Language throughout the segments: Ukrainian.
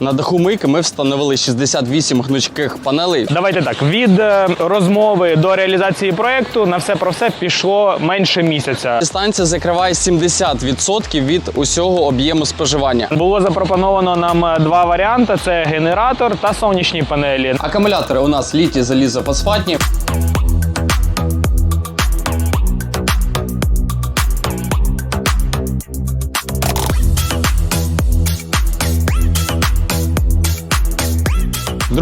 На даху мийки ми встановили 68 гнучких панелей. Давайте так, від е, розмови до реалізації проекту на все про все пішло менше місяця. Станція закриває 70% від усього об'єму споживання. Було запропоновано нам е, два варіанти: це генератор та сонячні панелі. Акумулятори у нас літі залізофосфатні.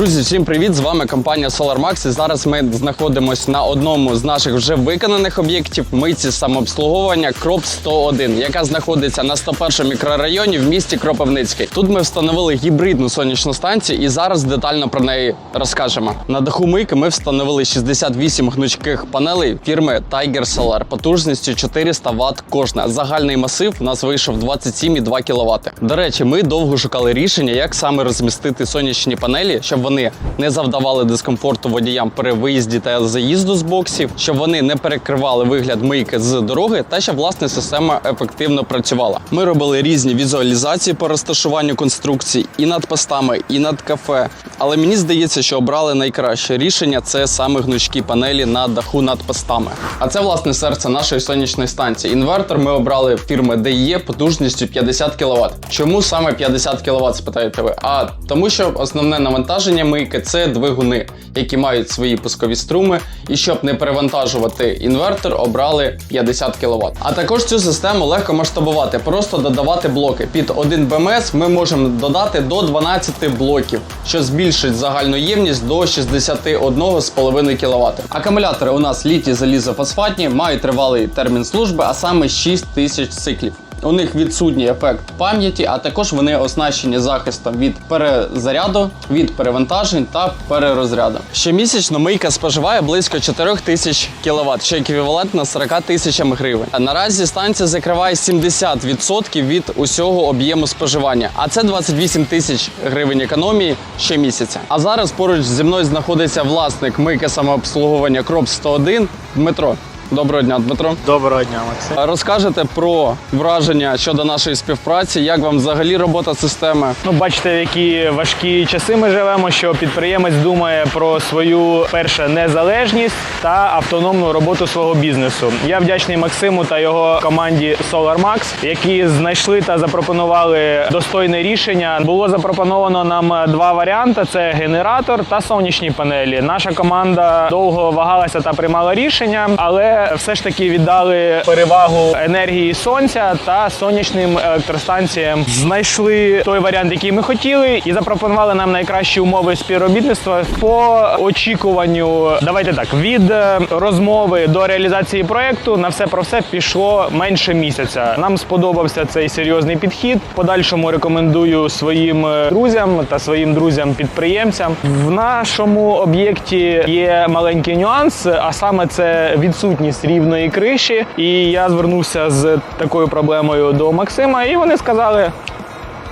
Друзі, всім привіт! З вами компанія SolarMax. І зараз ми знаходимося на одному з наших вже виконаних об'єктів митці самообслуговування Кроп 101, яка знаходиться на 101 мікрорайоні в місті Кропивницький. Тут ми встановили гібридну сонячну станцію і зараз детально про неї розкажемо. На даху мийки ми встановили 68 гнучких панелей фірми Tiger Solar потужністю 400 Вт кожна. Загальний масив у нас вийшов 27,2 кВт. До речі, ми довго шукали рішення, як саме розмістити сонячні панелі, щоб вони не завдавали дискомфорту водіям при виїзді та заїзду з боксів, щоб вони не перекривали вигляд мийки з дороги, та щоб власне система ефективно працювала. Ми робили різні візуалізації по розташуванню конструкцій і над постами, і над кафе. Але мені здається, що обрали найкраще рішення це саме гнучкі панелі на даху над постами. А це власне серце нашої сонячної станції. Інвертор ми обрали фірми DE потужністю 50 кВт. Чому саме 50 кВт, спитаєте ви? А тому, що основне навантаження мийки це двигуни, які мають свої пускові струми. І щоб не перевантажувати інвертор, обрали 50 кВт. А також цю систему легко масштабувати, просто додавати блоки. Під 1 БМС ми можемо додати до 12 блоків, що збільшить загальну ємність до 61,5 кВт. Акумулятори у нас літі залізофосфатні, мають тривалий термін служби, а саме 6 тисяч циклів. У них відсутній ефект пам'яті, а також вони оснащені захистом від перезаряду, від перевантажень та перерозряду. Щомісячно мийка споживає близько 4 тисяч кВт, що еквівалентно 40 тисячам гривень. А наразі станція закриває 70% від усього об'єму споживання, а це 28 тисяч гривень економії щомісяця. А зараз поруч зі мною знаходиться власник мийки самообслуговування Кроп 101 Дмитро. Доброго дня, Дмитро. Доброго дня, Максим. Розкажете про враження щодо нашої співпраці, як вам взагалі робота системи? Ну, бачите, в які важкі часи ми живемо, що підприємець думає про свою перше незалежність та автономну роботу свого бізнесу. Я вдячний Максиму та його команді SolarMax, які знайшли та запропонували достойне рішення. Було запропоновано нам два варіанти: це генератор та сонячні панелі. Наша команда довго вагалася та приймала рішення, але все ж таки віддали перевагу енергії сонця та сонячним електростанціям. Знайшли той варіант, який ми хотіли, і запропонували нам найкращі умови співробітництва по очікуванню. Давайте так: від е, розмови до реалізації проекту на все про все пішло менше місяця. Нам сподобався цей серйозний підхід. Подальшому рекомендую своїм е, друзям та своїм друзям-підприємцям. В нашому об'єкті є маленький нюанс, а саме це відсутність рівної криші. І я звернувся з такою проблемою до Максима, і вони сказали.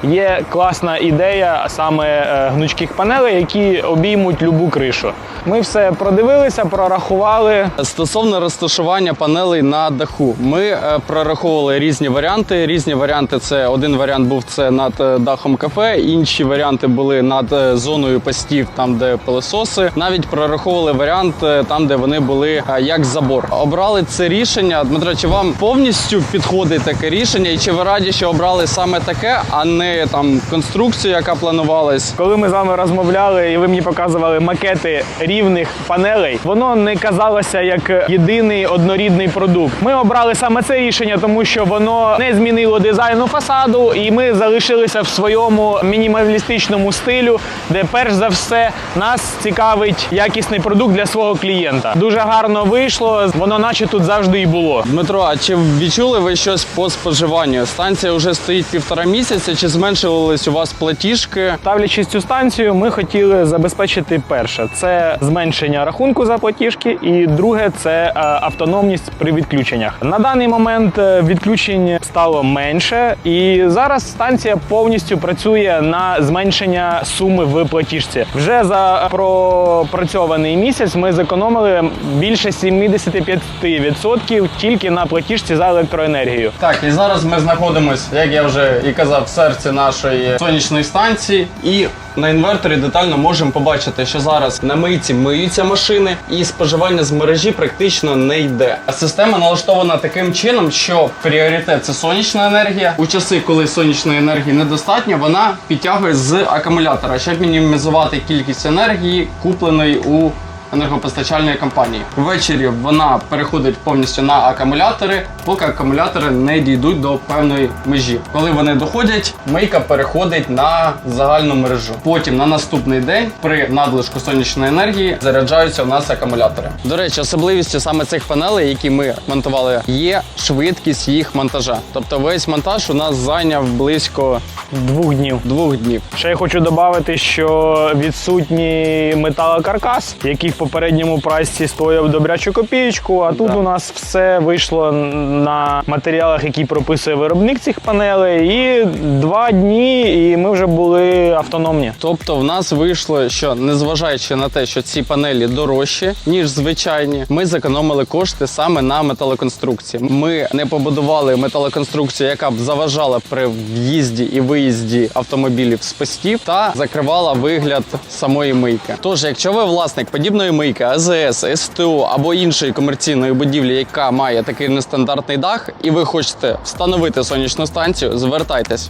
Є класна ідея саме е, гнучких панелей, які обіймуть любу кришу. Ми все продивилися, прорахували. Стосовно розташування панелей на даху, ми е, прораховували різні варіанти. Різні варіанти це один варіант був це над е, дахом кафе, інші варіанти були над е, зоною постів, там де пилососи. Навіть прораховували варіант там, де вони були як забор. Обрали це рішення. Дмитро, чи вам повністю підходить таке рішення, і чи ви раді, що обрали саме таке, а не там конструкцію, яка планувалась? Коли ми з вами розмовляли, і ви мені показували макети рівних панелей, воно не казалося як єдиний однорідний продукт. Ми обрали саме це рішення, тому що воно не змінило дизайну фасаду, і ми залишилися в своєму мінімалістичному стилю, де перш за все нас цікавить якісний продукт для свого клієнта. Дуже гарно вийшло, воно наче тут завжди і було. Дмитро, а чи відчули ви щось по споживанню? Станція вже стоїть півтора місяця. Чи зменшувались у вас платіжки? Ставлячись цю станцію, ми хотіли забезпечити перше це зменшення рахунку за платіжки, і друге це е, автономність при відключеннях. На даний момент е, відключень стало менше, і зараз станція повністю працює на зменшення суми в платіжці. Вже за пропрацьований місяць ми зекономили більше 75% тільки на платіжці за електроенергію. Так, і зараз ми знаходимося, як я вже і казав, в серці нашої сонячної станції. І на інверторі детально можемо побачити, що зараз на мийці миються машини, і споживання з мережі практично не йде. Система налаштована таким чином, що пріоритет це сонячна енергія. У часи, коли сонячної енергії недостатньо, вона підтягує з акумулятора, щоб мінімізувати кількість енергії, купленої у енергопостачальної компанії. Ввечері вона переходить повністю на акумулятори, поки акумулятори не дійдуть до певної межі. Коли вони доходять, мийка переходить на загальну мережу. Потім на наступний день при надлишку сонячної енергії заряджаються у нас акумулятори. До речі, особливістю саме цих панелей, які ми монтували, є швидкість їх монтажа. Тобто весь монтаж у нас зайняв близько Двох днів. двох днів. Ще я хочу додати, що відсутній металокаркас, який попередньому прайсі стояв добрячу копієчку, а тут Да. у нас все вийшло на матеріалах, які прописує виробник цих панелей. І два дні, і ми вже були автономні. Тобто в нас вийшло, що незважаючи на те, що ці панелі дорожчі, ніж звичайні, ми зекономили кошти саме на металоконструкції. Ми не побудували металоконструкцію, яка б заважала при в'їзді і виїзді автомобілів з постів та закривала вигляд самої мийки. Тож, якщо ви власник подібної мийки, АЗС, СТО або іншої комерційної будівлі, яка має такий нестандартний дах, і ви хочете встановити сонячну станцію, звертайтесь.